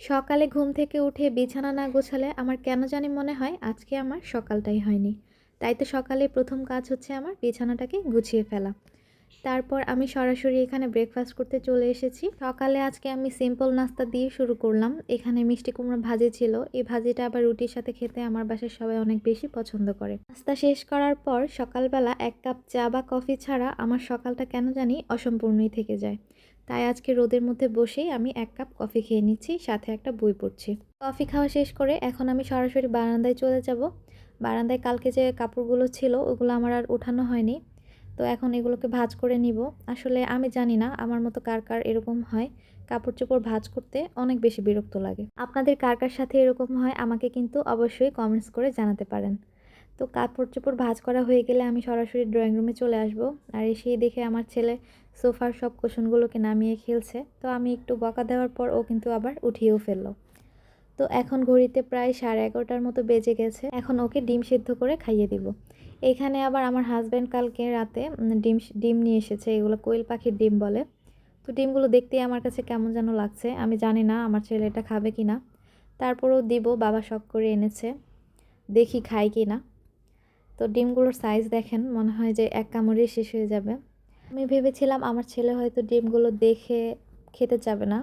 সকালে ঘুম থেকে উঠে বিছানা না গোছালে আমার কেন জানি মনে হয় আজকে আমার সকালটাই হয়নি। তাই তো সকালে প্রথম কাজ হচ্ছে আমার বিছানাটাকে গুছিয়ে ফেলা। তারপর আমি সরাসরি এখানে ব্রেকফাস্ট করতে চলে এসেছি। সকালে আজকে আমি সিম্পল নাস্তা দিয়ে শুরু করলাম। এখানে মিষ্টি কুমড়া ভাজি ছিল। এই ভাজিটা আবার রুটির সাথে খেতে আমার বাসার সবাই অনেক বেশি পছন্দ করে। নাস্তা শেষ করার পর সকালবেলা এক কাপ চা বা কফি ছাড়া আমার সকালটা কেন জানি অসম্পূর্ণই থেকে যায়। তাই আজকে রোদের মধ্যে বসেই আমি এক কাপ কফি খেয়ে নিচ্ছি, সাথে একটা বই পড়ছি। কফি খাওয়া শেষ করে এখন আমি সরাসরি বারান্দায় চলে যাব। বারান্দায় কালকে যে কাপড়গুলো ছিল, ওগুলো আমার আর ওঠানো হয়নি। তো এখন এগুলোকে ভাজ করে নিব। আসলে আমি জানি না আমার মতো কার কার এরকম হয় কাপড় চোপড় ভাজ করতে অনেক বেশি বিরক্ত লাগে। আপনাদের কার কার সাথে এরকম হয় আমাকে কিন্তু অবশ্যই কমেন্টস করে জানাতে পারেন। তো কাপড় চোপড় ভাজ করা হয়ে গেলে আমি সরাসরি ড্রয়িং রুমে চলে আসব। আর এসেই দেখে আমার ছেলে সোফার সব কুশনগুলোকে নামিয়ে খেলছে। তো আমি একটু বকা দেওয়ার পর ও কিন্তু আবার উঠিয়েও ফেলল। তো এখন ঘড়িতে প্রায় সাড়ে এগারোটার মতো বেজে গেছে। এখন ওকে ডিম সিদ্ধ করে খাইয়ে দিব। এখানে আবার আমার হাজব্যান্ড কালকে রাতে ডিম ডিম নিয়ে এসেছে, এগুলো কোয়েল পাখির ডিম বলে। তো ডিমগুলো দেখতেই আমার কাছে কেমন যেন লাগছে। আমি জানি না আমার ছেলে এটা খাবে কি না তারপরেও দিব, বাবা শখ করে এনেছে। দেখি খাই কি না তো ডিমগুলোর সাইজ দেখেন, মনে হয় যে এক কামড়েই শেষ হয়ে যাবে। আমি ভেবেছিলাম আমার ছেলে হয়তো ডিমগুলো দেখে খেতে যাবে না,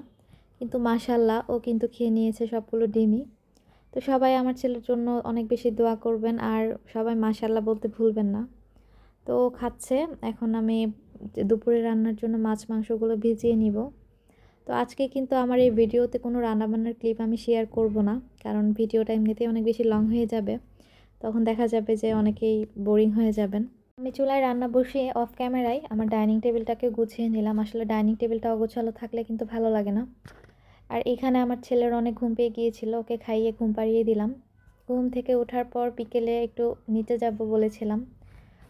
কিন্তু মাশাল্লাহ ও কিন্তু খেয়ে নিয়েছে সবগুলো ডিমই। তো সবাই আমার ছেলের জন্য অনেক বেশি দোয়া করবেন আর সবাই মাশাল্লাহ বলতে ভুলবেন না। তো খাচ্ছে, এখন আমি দুপুরে রান্নার জন্য মাছ মাংসগুলো ভিজিয়ে নিব। তো আজকে কিন্তু আমার এই ভিডিওতে কোনো রান্নাবান্নার ক্লিপ আমি শেয়ার করব না, কারণ ভিডিওটা এমনিতেই অনেক বেশি লং হয়ে যাবে। তখন দেখা যাবে যে অনেকেই বোরিং হয়ে যাবেন। আমি চুলায় রান্না বসিয়ে অফ ক্যামেরায় আমার ডাইনিং টেবিলটাকে গুছিয়ে নিলাম। আসলে ডাইনিং টেবিলটা অগোছালো থাকলে কিন্তু ভালো লাগে না। আর এখানে আমার ছেলের অনেক ঘুম পেয়ে গিয়েছিল, ওকে খাইয়ে ঘুম পাড়িয়ে দিলাম। ঘুম থেকে ওঠার পর বিকেলে একটু নিচে যাব বলেছিলাম।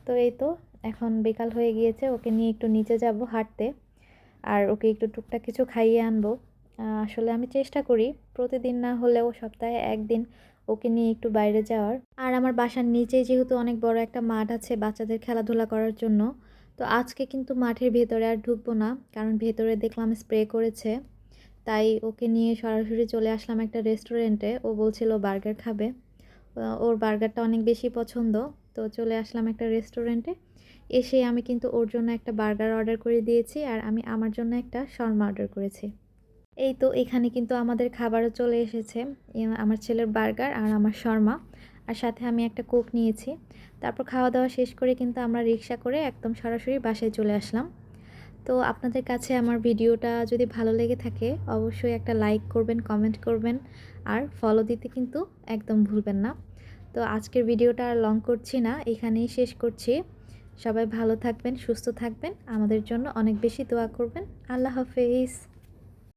তো এই তো, এখন বিকাল হয়ে গিয়েছে, ওকে নিয়ে একটু নিচে যাব হাঁটতে। আর ওকে একটু টুকটাক কিছু খাইয়ে আনব। আসলে আমি চেষ্টা করি, প্রতিদিন না হলেও সপ্তাহে একদিন ওকে নিয়ে একটু বাইরে যাওয়ার। আর আমার বাসার নিচেই যেহেতু অনেক বড় একটা মাঠ আছে বাচ্চাদের খেলাধুলা করার জন্য, তো আজকে কিন্তু মাঠের ভেতরে আর ঢুকবো না, কারণ ভেতরে দেখলাম স্প্রে করেছে। তাই ওকে নিয়ে সরাসরি চলে আসলাম একটা রেস্টুরেন্টে। ও বলছিল বার্গার খাবে। ওর বার্গারটা অনেক বেশি পছন্দ। তো চলে আসলাম একটা রেস্টুরেন্টে। এসে আমি কিন্তু ওর জন্য একটা বার্গার অর্ডার করে দিয়েছি আর আমি আমার জন্য একটা শর্মা অর্ডার করেছি। এই তো এখানে কিন্তু আমাদের খাবারও চলে এসেছে। আমার ছেলের বার্গার আর আমার শর্মা। আর সাথে আমি একটা কোক নিয়েছি। তারপর খাওয়া দাওয়া শেষ করে কিন্তু আমরা রিক্সা করে একদম সরাসরি বাসায় চলে আসলাম। তো আপনাদের কাছে আমার ভিডিওটা যদি ভালো লেগে থাকে, অবশ্যই একটা লাইক করবেন, কমেন্ট করবেন। আর ফলো দিতে কিন্তু একদম ভুলবেন না। তো আজকের ভিডিওটা আর লং করছি না, এখানেই শেষ করছি। সবাই ভালো থাকবেন, সুস্থ থাকবেন। আমাদের জন্য অনেক বেশি দোয়া করবেন। আল্লাহ হাফেজ।